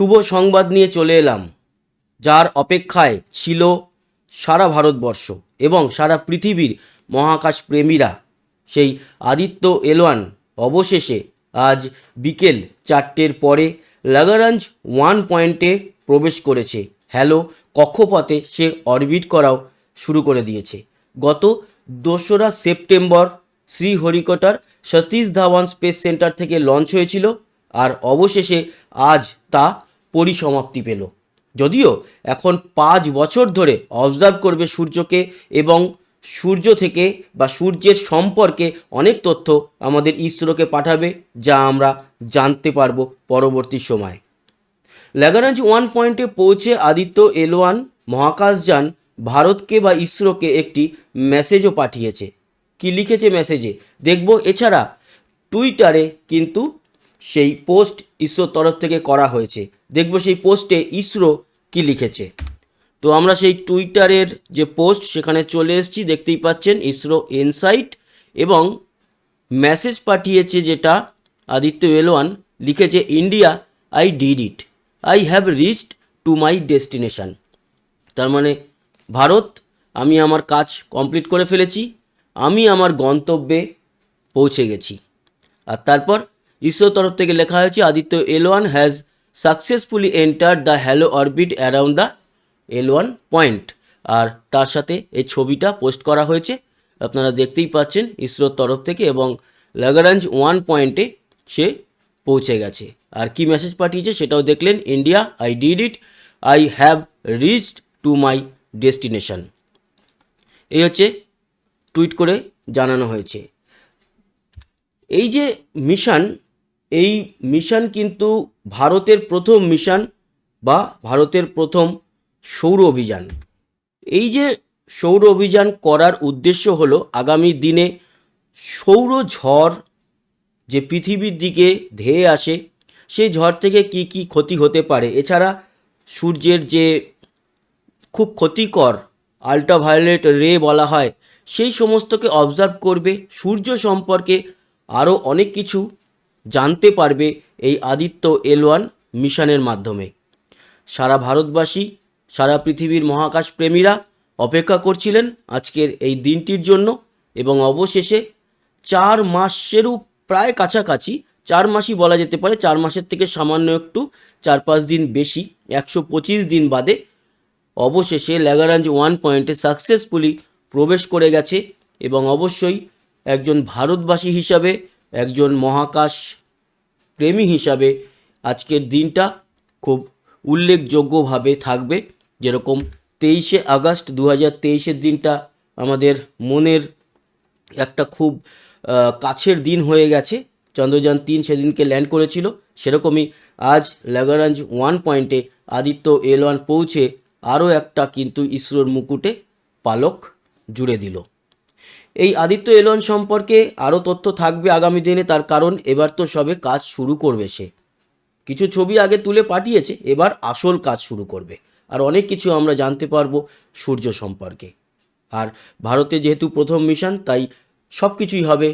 শুভ সংবাদ নিয়ে চলে এলাম, যার অপেক্ষায় ছিল সারা ভারতবর্ষ এবং সারা পৃথিবীর মহাকাশ প্রেমীরা। সেই আদিত্য এলওয়ান অবশেষে আজ বিকেল চারটের পরে লাগারাঞ্জ ওয়ান পয়েন্টে প্রবেশ করেছে। হ্যালো, কক্ষপথে সে অরবিট করাও শুরু করে দিয়েছে। গত দোসরা সেপ্টেম্বর শ্রীহরিকোটার সতীশ ধাওয়ান স্পেস সেন্টার থেকে লঞ্চ হয়েছিল, আর অবশেষে আজ তা পরিসমাপ্তি পেল। যদিও এখন পাঁচ বছর ধরে অবজার্ভ করবে সূর্যকে এবং সূর্য থেকে বা সূর্যের সম্পর্কে অনেক তথ্য আমাদের ইসরোকে পাঠাবে, যা আমরা জানতে পারব পরবর্তী সময়। ল্যাগারাঞ্জ ওয়ান পয়েন্টে পৌঁছে আদিত্য এল ওয়ান মহাকাশযান ভারতকে বা ইসরোকে একটি মেসেজও পাঠিয়েছে। কি লিখেছে মেসেজে দেখব, এছাড়া টুইটারে কিন্তু সেই পোস্ট ইসরোর তরফ থেকে করা হয়েছে। দেখব সেই পোস্টে ইসরো কি লিখেছে। তো আমরা সেই টুইটারের যে পোস্ট, সেখানে চলে এসেছি, দেখতেই পাচ্ছেন ইসরো ইনসাইট এবং মেসেজ পাঠিয়েছে যেটা আদিত্য এলওয়ান লিখেছে, India I did it I have reached to my destination তার মানে ভারত, আমি আমার কাজ কমপ্লিট করে ফেলেছি, আমি আমার গন্তব্যে পৌঁছে গেছি। আর তারপর ইসরোর তরফ থেকে লেখা হয়েছে, Aditya L one has successfully enter the halo orbit around the L one point আর তার সাথে এই ছবিটা পোস্ট করা হয়েছে, আপনারা দেখতেই পাচ্ছেন ইসরোর তরফ থেকে এবং লাগারাঞ্জ ওয়ান পয়েন্টে সে পৌঁছে গেছে। আর কি মেসেজ পাঠিয়েছে সেটাও দেখলেন India I did it I have reached to my destination এই হচ্ছে টুইট করে জানানো হয়েছে। এই যে মিশন এই মিশন কিন্তু ভারতের প্রথম মিশন বা ভারতের প্রথম সৌর অভিযান। এই যে সৌর অভিযান করার উদ্দেশ্য হলো আগামী দিনে সৌর ঝড় যে পৃথিবীর দিকে ধেয়ে আসে, সেই ঝড় থেকে কি কি ক্ষতি হতে পারে? এছাড়া সূর্যের যে খুব ক্ষতিকর আল্ট্রাভায়োলেট রে বলা হয়, সেই সমস্তকে অবজার্ভ করবে। সূর্য সম্পর্কে আরও অনেক কিছু জানতে পারবে এই আদিত্য এল ওয়ান মিশনের মাধ্যমে। সারা ভারতবাসী, সারা পৃথিবীর মহাকাশ প্রেমীরা অপেক্ষা করছিলেন আজকের এই দিনটির জন্য এবং অবশেষে চার মাসেরও প্রায় কাছাকাছি, চার মাসই বলা যেতে পারে, চার মাসের থেকে সামান্য একটু, চার পাঁচ দিন বেশি, একশো পঁচিশ দিন বাদে অবশেষে ল্যাগারাঞ্জ ওয়ান পয়েন্টে সাকসেসফুলি প্রবেশ করে গেছে এবং অবশ্যই একজন ভারতবাসী হিসাবে একজন মহাকাশ প্রেমী হিসাবে আজকের দিনটা খুব উল্লেখযোগ্যভাবে থাকবে। যেরকম তেইশে আগস্ট দু হাজার তেইশের দিনটা আমাদের মনের একটা খুব কাছের দিন হয়ে গেছে। চন্দ্রযান তিন সেদিনকে ল্যান্ড করেছিল। সেরকমই আজ ল্যাগারাঞ্জ ওয়ান পয়েন্টে আদিত্য এল ওয়ান পৌঁছে আরও একটা কিন্তু ইসরোর মুকুটে পালক জুড়ে দিল। এই আদিত্য এলন সম্পর্কে আরও তথ্য থাকবে আগামী দিনে, তার কারণ এবার তো সবে কাজ শুরু করবে সে। কিছু ছবি আগে তুলে পাঠিয়েছে, এবার আসল কাজ শুরু করবে। আর অনেক কিছু আমরা জানতে পারব সূর্য সম্পর্কে। আর ভারতে যেহেতু প্রথম মিশন, তাই সব কিছুই হবে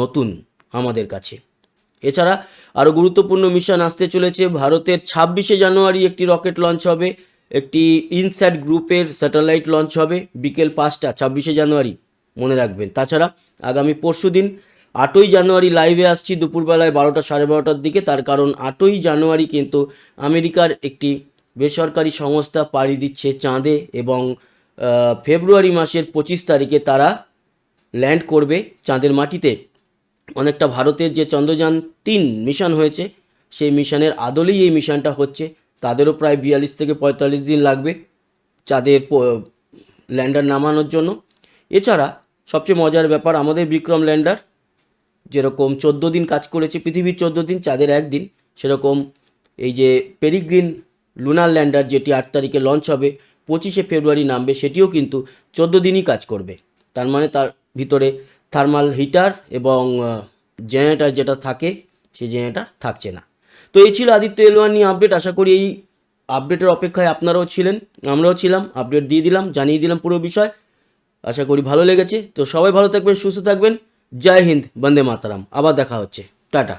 নতুন আমাদের কাছে। এছাড়া আরও গুরুত্বপূর্ণ মিশন আসতে চলেছে। ভারতের ছাব্বিশে জানুয়ারি একটি রকেট লঞ্চ হবে, একটি ইনস্যাট গ্রুপের স্যাটেলাইট লঞ্চ হবে, বিকেল পাঁচটা, ছাব্বিশে জানুয়ারি। মনে রাখবেন। তাছাড়া আগামী পরশু দিন আটই জানুয়ারি লাইভে আসছি দুপুরবেলায় বারোটা সাড়ে বারোটার দিকে। তার কারণ আটই জানুয়ারি কিন্তু আমেরিকার একটি বেসরকারি সংস্থা পাড়ি দিচ্ছে চাঁদে এবং ফেব্রুয়ারি মাসের পঁচিশ তারিখে তারা ল্যান্ড করবে চাঁদের মাটিতে। অনেকটা ভারতের যে চন্দ্রযান তিন মিশন হয়েছে, সেই মিশনের আদলেই এই মিশনটা হচ্ছে। তাদেরও প্রায় বিয়াল্লিশ থেকে পঁয়তাল্লিশ দিন লাগবে চাঁদের ল্যান্ডার নামানোর জন্য। এছাড়া সবচেয়ে মজার ব্যাপার, আমাদের বিক্রম ল্যান্ডার যেরকম চোদ্দ দিন কাজ করেছে, পৃথিবীর চোদ্দ দিন, চাঁদের একদিন সেরকম এই যে পেরিগ্রিন লুনার ল্যান্ডার যেটি আট তারিখে লঞ্চ হবে, পঁচিশে ফেব্রুয়ারি নামবে, সেটিও কিন্তু চোদ্দ দিনই কাজ করবে। তার মানে তার ভিতরে থার্মাল হিটার এবং জেনারেটার যেটা থাকে সেই জেনারেটার থাকছে না। তো এই ছিল আদিত্য এলওয়ান নিয়ে আপডেট আশা করি এই আপডেটের অপেক্ষায় আপনারাও ছিলেন, আমরাও ছিলাম আপডেট দিয়ে দিলাম, জানিয়ে দিলাম পুরো বিষয়। আশা করি ভালো লেগেছে। তো সবাই ভালো থাকবেন, সুস্থ থাকবেন। জয় হিন্দ, বন্দে মাতারাম। আবার দেখা হচ্ছে। টাটা।